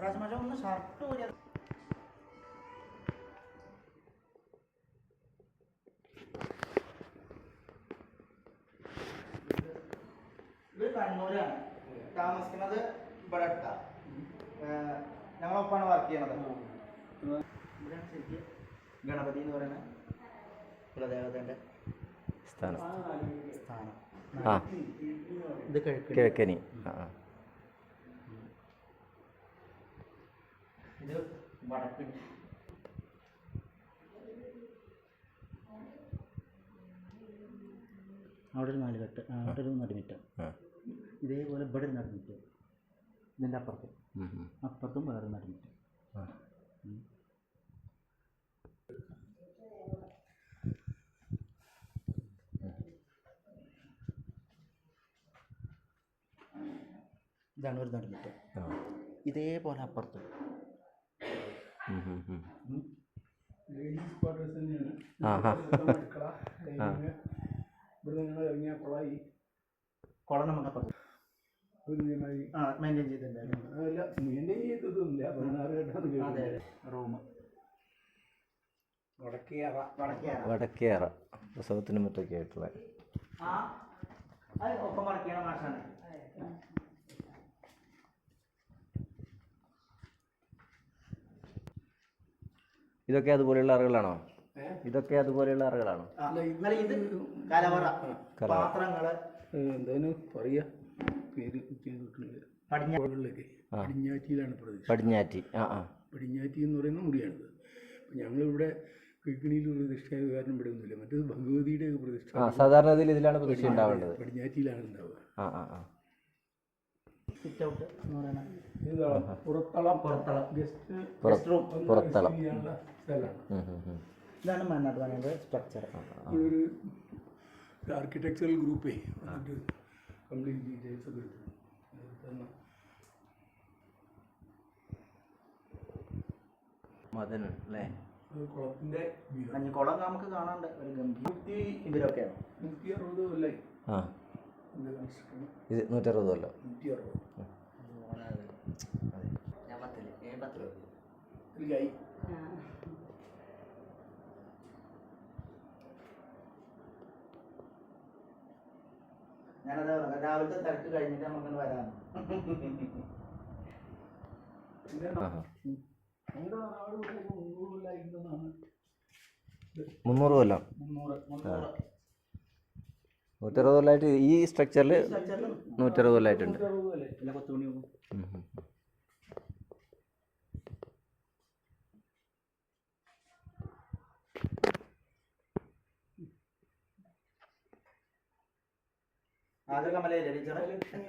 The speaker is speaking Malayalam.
ഷർട്ട് ഊരി ഇത് കണ്ണൂരാണ്. താമസിക്കുന്നത് ഇവിടെ അടുത്താ. ഞങ്ങളൊപ്പാണ് വർക്ക് ചെയ്യണത്. ഇവിടെയാണ് ശരിക്കും ഗണപതി എന്ന് പറയുന്ന കുലദേവതന്റെ സ്ഥാനം. സ്ഥാനം ഇത് കിഴക്ക് കിഴക്കനി. ആ ആ ഇത് വടക്ക്. അവിടെ ഒരു നാല് കെട്ട് അവിടെ ഒരു നടുമിറ്റം. ഇതേപോലെ ഇവിടെ ഒരു നടുമിറ്റം. ഇതിന്റെ അപ്പുറത്ത്. അപ്പുറത്തും വേറെ നടുമിറ്റം. ഇതാണ് ഒരു നടുമിറ്റം. ഇതേപോലെ അപ്പുറത്ത്. ലേഡീസ് ക്വാർട്ടേഴ്സ് തന്നെയാണ്. ആഹാ. അടുക്കള ഡൈനിങ് ഇവിടെ നിങ്ങൾ ഇറങ്ങിയ കുളമായി. കുളം നമുക്ക് അപ്പുറത്ത്. ഒരു ഇതേമാതിരി ആ മെയിന്റെയിൻ ചെയ്തിട്ടുണ്ട് അതല്ല മെയിന്റെയിൻ ചെയ്തതൊന്നുമില്ല. പതിനാറ് ഘട്ടമാണ് അതെ കേട്ടത് റൂം. വടക്കേറ വടക്കേറ വടക്കേറ പ്രസവത്തിനും മറ്റൊക്കെ ആയിട്ടുള്ള. ഒപ്പം വടക്കേറ ഇതൊക്കെ അതുപോലെയുള്ള അറകളാണോ? ഇതൊക്കെ അതുപോലെയുള്ള അറകളാണോ. പാത്രങ്ങൾ. എന്തായാലും പറയാ. പേര്. പടിഞ്ഞാറ്റിയിലാണ് പ്രദേശം. പടിഞ്ഞാറ്റി. ആ ആ. പടിഞ്ഞാറ്റി എന്ന് പറയുന്ന മുറിയാണിത് ഞങ്ങളിവിടെ കിഴക്കിണിയിൽ പ്രതിഷ്ഠയായ കാരണം ഇവിടെ ഒന്നുമില്ല. മറ്റേത് ഭഗവതിയുടെ പ്രതിഷ്ഠ. ആ സാധാരണ ഇതിലാണ് പ്രതിഷ്ഠ ഉണ്ടാവേണ്ടത്. പടിഞ്ഞാറ്റിയിലാണ് ഉണ്ടാവുക. ആ ആ ആ. സിറ്റ് ഔട്ട് എന്ന് പറയുന്ന ഇതാണ് പുറത്തളം പുറത്തളം. ഗസ്റ്റ് പുറത്തളം. സ്ഥലമാണ്. ഇതാണ് മണ്ണാട്ട് പറയുന്നത് സ്ട്രക്ചർ ഒരു ആർക്കിടെക്ചറൽ ഗ്രൂപ്പേ വന്നിട്ട് കംപ്ലീറ്റ് ഡീറ്റെയിൽസ് ഒക്കെ എടുത്തു. തന്ന മദൻ അല്ലേ? കുളത്തിന്റെ മഞ്ഞക്കുളം നമുക്ക് കാണാണ്ട് ഒരു ഗംഭീര നൂറ്റി ഇതിലൊക്കെയാണ് നൂറ്റി അറുപത് കൊല്ലായി. ഇത് നൂറ്ററുപത് കൊല്ലം. നൂറ്റി അറുപത്. ഞാനത് പറഞ്ഞത് രാവിലത്തെ തിരക്ക് കഴിഞ്ഞിട്ട് നമുക്ക് വരാം മുന്നൂറ് കൊല്ലം. നൂറ്ററുപത് കൊല്ലമായിട്ട് ഈ സ്ട്രക്ചറിൽ സ്ട്രക്ചറിൽ നൂറ്ററുപത് കൊല്ലമായിട്ടുണ്ട് കമലയില്ലേ ടീച്ചറെ ലക്ഷ്മി